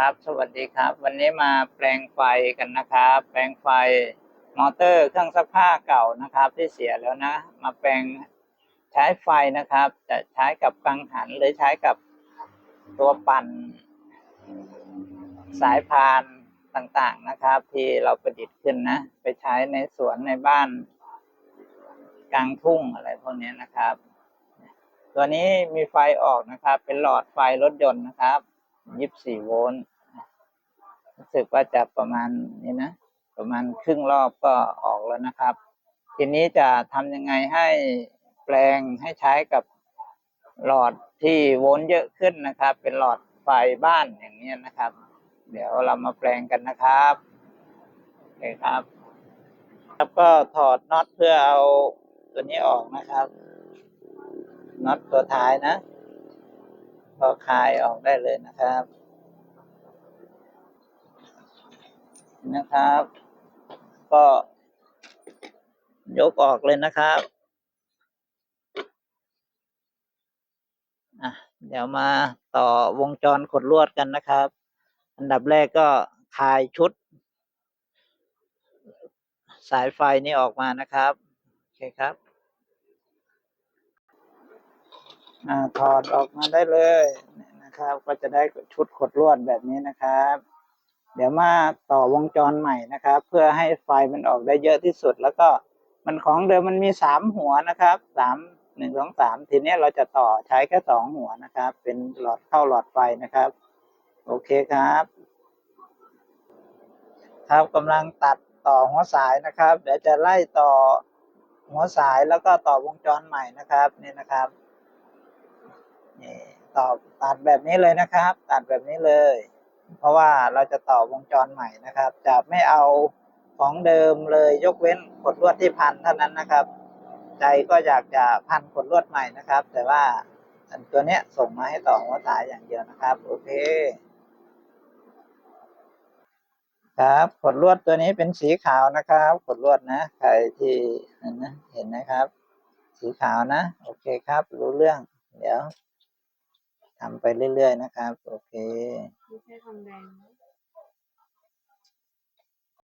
ครับ สวัสดีครับ วันนี้มาแปลงไฟกันนะครับ แปลงไฟมอเตอร์เครื่องซักผ้าเก่านะครับ ที่เสียแล้วนะ มาแปลงใช้ไฟนะครับ จะใช้กับกังหันหรือใช้กับตัวปั่น สายพานต่างๆนะครับ ที่เราประดิษฐ์ขึ้นนะ ไปใช้ในสวนในบ้าน กลางทุ่งอะไรพวกนี้นะครับ ตัวนี้มีไฟออกนะครับ เป็นหลอดไฟรถยนต์นะครับ 24โวลต์รู้สึกว่าจะประมาณนี้นะ ประมาณครึ่งรอบก็ออกแล้วนะครับ ทีนี้จะทำยังไงให้แปลงให้ใช้กับหลอดที่โวลต์เยอะขึ้นนะครับ เป็นหลอดไฟบ้านอย่างนี้นะครับ เดี๋ยวเรามาแปลงกันนะครับโอเคครับแล้วก็ถอดน็อตเพื่อเอาตัวนี้ออกนะครับน็อตตัวท้ายนะ อคลายออกได้เลยนะครับ นะครับ ก็ยกออกเลยนะครับอะเดี๋ยวมาต่อวงจรขดลวดกันนะครับ อันดับแรกก็คลายชุด สายไฟนี้ออกมานะครับ โอเคครับ อ่าถอดออกมาได้เลยนะครับ ก็จะได้ชุดขดลวดแบบนี้นะครับ เดี๋ยวมาต่อวงจรใหม่นะครับ เพื่อให้ไฟมันออกได้เยอะที่สุด แล้วก็มันของเดิมมันมีสามหัวนะครับสามหนึ่งสองสามทีนี้เราจะต่อใช้แค่สองหัวนะครับ เป็นหลอดเข้าหลอดไฟนะครับ โอเคครับครับกำลังตัดต่อหัวสายนะครับ เดี๋ยวจะไล่ต่อหัวสายแล้วก็ต่อวงจรใหม่นะครับนี่นะครับ นี่ต่อตัดแบบนี้เลยนะครับ ตัดแบบนี้เลย เพราะว่าเราจะต่อวงจรใหม่นะครับ จะไม่เอาของเดิมเลยยกเว้นขดลวดที่พันเท่านั้นนะครับ ใจก็อยากจะพันขดลวดใหม่นะครับ แต่ว่าอันตัวเนี้ยส่งมาให้ต่อหัวสายอย่างเดียวนะครับ โอเค ครับขดลวดตัวนี้เป็นสีขาวนะครับขดลวดนะใครที่เห็นนะเห็นนะครับ สีขาวนะ โอเคครับ รู้เรื่อง เดี๋ยว ทำไปเรื่อยๆนะครับ โอเค ไม่ใช่ทองแดงนะ